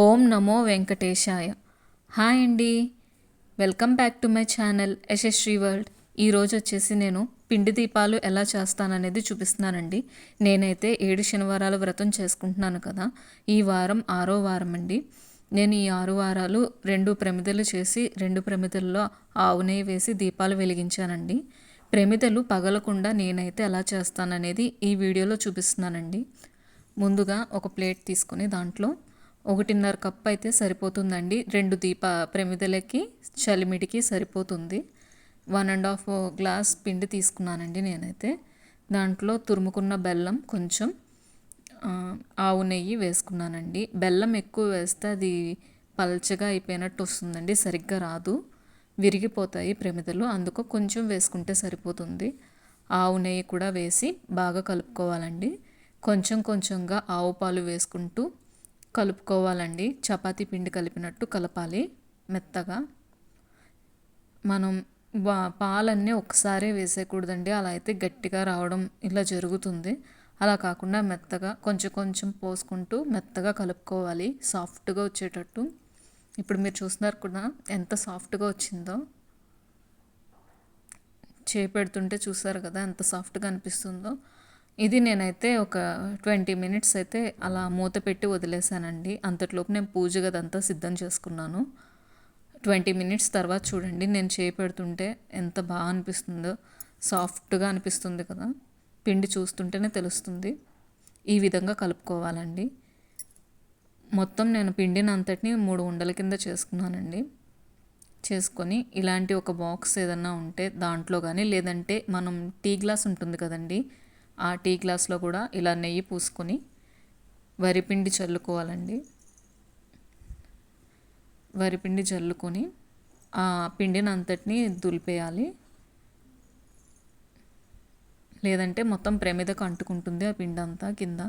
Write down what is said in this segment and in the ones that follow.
ఓం నమో వెంకటేశాయ. హాయ్ అండి. Welcome back to my channel Yashasvi world. ఈరోజు వచ్చేసి నేను పిండి దీపాలు ఎలా చేస్తాననేది చూపిస్తున్నానండి. నేనైతే ఏడు శనివారాల వ్రతం చేసుకుంటున్నాను కదా. ఈ వారం ఆరో వారం అండి. నేను ఈ ఆరు వారాలు రెండు ప్రమిదలు చేసి రెండు ప్రమిదల్లో ఆవు నెయ్యి వేసి దీపాలు వెలిగించానండి. ప్రమిదలు పగలకుండా నేనైతే ఎలా చేస్తాననేది ఈ వీడియోలో చూపిస్తున్నానండి. ముందుగా ఒక ప్లేట్ తీసుకుని దాంట్లో ఒకటిన్నర కప్ అయితే సరిపోతుందండి. రెండు దీప ప్రమిదలకి చలిమిడికి సరిపోతుంది. వన్ అండ్ హాఫ్ గ్లాస్ పిండి తీసుకున్నానండి నేనైతే. దాంట్లో తురుముకున్న బెల్లం కొంచెం ఆవు నెయ్యి వేసుకున్నానండి. బెల్లం ఎక్కువ వేస్తే అది పల్చగా అయిపోయినట్టు వస్తుందండి సరిగ్గా రాదు. విరిగిపోతాయి ప్రమిదలు అందుకు కొంచెం వేసుకుంటే సరిపోతుంది. ఆవు నెయ్యి కూడా వేసి బాగా కలుపుకోవాలండి. కొంచెం కొంచెంగా ఆవు పాలు వేసుకుంటూ కలుపుకోవాలండి. చపాతీ పిండి కలిపినట్టు కలపాలి మెత్తగా. మనం వా పాలన్నీ ఒకసారే వేసేయకూడదండి. అలా అయితే గట్టిగా రావడం ఇలా జరుగుతుంది. అలా కాకుండా మెత్తగా కొంచెం కొంచెం పోసుకుంటూ మెత్తగా కలుపుకోవాలి. సాఫ్ట్గా వచ్చేటట్టు. ఇప్పుడు మీరు చూస్తున్నారు కూడా ఎంత సాఫ్ట్గా వచ్చిందో. చేపెడుతుంటే చూసారు కదా ఎంత సాఫ్ట్గా అనిపిస్తుందో. ఇది నేనైతే ఒక ట్వంటీ మినిట్స్ అయితే అలా మూత పెట్టి వదిలేసానండి అంతట్లోపు నేను పూజ గదంతా సిద్ధం చేసుకున్నాను. ట్వంటీ మినిట్స్ తర్వాత చూడండి నేను చేపెడుతుంటే ఎంత బాగా అనిపిస్తుందో. సాఫ్ట్గా అనిపిస్తుంది కదా. పిండి చూస్తుంటేనే తెలుస్తుంది. ఈ విధంగా కలుపుకోవాలండి. మొత్తం నేను పిండిని అంతటిని మూడు ఉండల కింద చేసుకున్నానండి. చేసుకొని ఇలాంటి ఒక బాక్స్ ఏదన్నా ఉంటే దాంట్లో కానీ లేదంటే మనం టీ గ్లాస్ ఉంటుంది కదండి ఆ టీ గ్లాస్లో కూడా ఇలా నెయ్యి పూసుకొని వరిపిండి చల్లుకోవాలండి. వరిపిండి చల్లుకొని ఆ పిండిని అంతటిని దులిపేయాలి. లేదంటే మొత్తం ప్రమిదకు అంటుకుంటుంది ఆ పిండి అంతా కింద.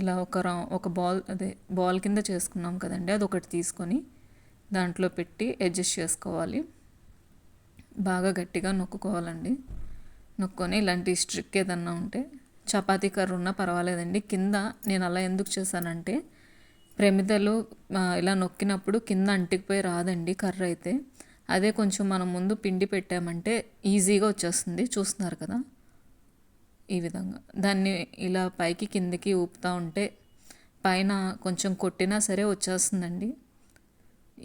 ఇలా ఒక రా ఒక బాల్ అదే బాల్ కింద చేసుకున్నాం కదండి అది ఒకటి తీసుకొని దాంట్లో పెట్టి అడ్జస్ట్ చేసుకోవాలి. బాగా గట్టిగా నొక్కుకోవాలండి. నొక్కొని ఇలాంటి స్ట్రిక్ ఏదన్నా ఉంటే చపాతీ కర్ర ఉన్నా పర్వాలేదండి. కింద నేను అలా ఎందుకు చేశానంటే ప్రమిదలు ఇలా నొక్కినప్పుడు కింద అంటికిపోయి రాదండి కర్ర అయితే. అదే కొంచెం మనం ముందు పిండి పెట్టామంటే ఈజీగా వచ్చేస్తుంది. చూస్తున్నారు కదా? ఈ విధంగా. దాన్ని ఇలా పైకి కిందకి ఊపుతూ ఉంటే పైన కొంచెం కొట్టినా సరే వచ్చేస్తుందండి.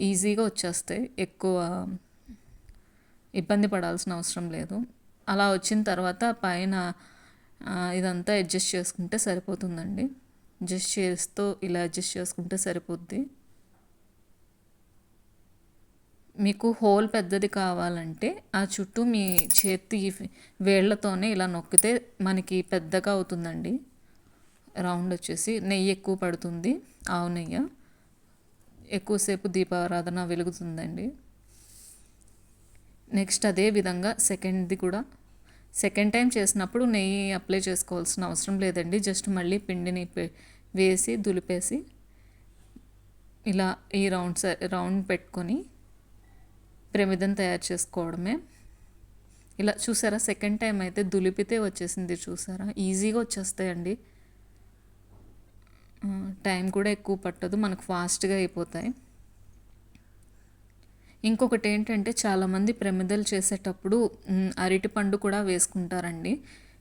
ఈజీగా వచ్చేస్తాయి. ఎక్కువ ఇబ్బంది పడాల్సిన అవసరం లేదు. అలా వచ్చిన తర్వాత పైన ఇదంతా అడ్జస్ట్ చేసుకుంటే సరిపోతుందండి. అడ్జస్ట్ చేస్తూ ఇలా అడ్జస్ట్ చేసుకుంటే సరిపోద్ది. మీకు హోల్ పెద్దది కావాలంటే ఆ చుట్టూ మీ చేతి వేళ్ళతోనే ఇలా నొక్కితే మనకి పెద్దగా అవుతుందండి. రౌండ్ వచ్చేసి నెయ్యి ఎక్కువ పడుతుంది ఆవు నెయ్యి. ఎక్కువసేపు దీపారాధన వెలుగుతుందండి. నెక్స్ట్ అదే విధంగా సెకండ్ది కూడా సెకండ్ టైం చేసినప్పుడు నెయ్యి అప్లై చేసుకోవాల్సిన అవసరం లేదండి. జస్ట్ మళ్ళీ పిండిని వేసి దులిపేసి ఇలా ఈ రౌండ్ స- రౌండ్ పెట్టుకొని ప్రమిదం తయారు చేసుకోవడమే. ఇలా చూసారా? సెకండ్ టైం అయితే దులిపితే వచ్చేసింది చూసారా? ఈజీగా వచ్చేస్తాయండి. టైం కూడా ఎక్కువ పట్టదు. మనకు ఫాస్ట్గా అయిపోతాయి. ఇంకొకటి ఏంటంటే చాలామంది ప్రమిదలు చేసేటప్పుడు అరటిపండు కూడా వేసుకుంటారండి.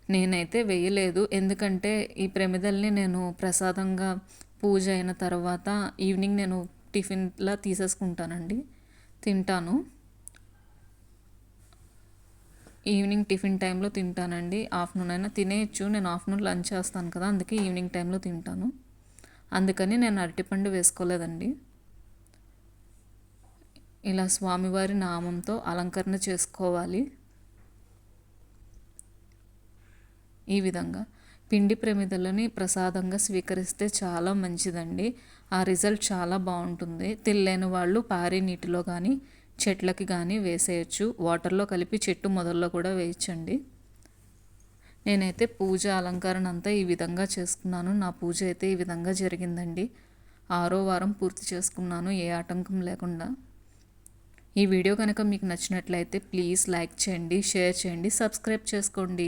నేనైతే వేయలేదు. ఎందుకంటే ఈ ప్రమిదల్ని నేను ప్రసాదంగా పూజ అయిన తర్వాత ఈవినింగ్ నేను టిఫిన్లా తీసేసుకుంటానండి. తింటాను. ఈవినింగ్ టిఫిన్ టైంలో తింటానండి. ఆఫ్టర్నూన్ అయినా తినేయచ్చు. నేను ఆఫ్టర్నూన్ లంచ్ చేస్తాను కదా అందుకే ఈవినింగ్ టైంలో తింటాను. అందుకని నేను అరటిపండు వేసుకోలేదండి. ఇలా స్వామివారి నామంతో అలంకరణ చేసుకోవాలి. ఈ విధంగా పిండి ప్రమిదలని ప్రసాదంగా స్వీకరిస్తే చాలా మంచిదండి. ఆ రిజల్ట్ చాలా బాగుంటుంది. తిల్లేని వాళ్ళు పారే నీటిలో కానీ చెట్లకి కానీ వేసేయచ్చు. వాటర్లో కలిపి చెట్టు మొదల్లో కూడా వేయచ్చండి. నేనైతే పూజ అలంకరణ అంతా ఈ విధంగా చేసుకున్నాను. నా పూజ అయితే ఈ విధంగా జరిగిందండి. ఆరో వారం పూర్తి చేసుకున్నాను. ఏ ఆటంకం లేకుండా. ఈ వీడియో కనుక మీకు నచ్చినట్లయితే ప్లీజ్ లైక్ చేయండి షేర్ చేయండి సబ్స్క్రైబ్ చేసుకోండి.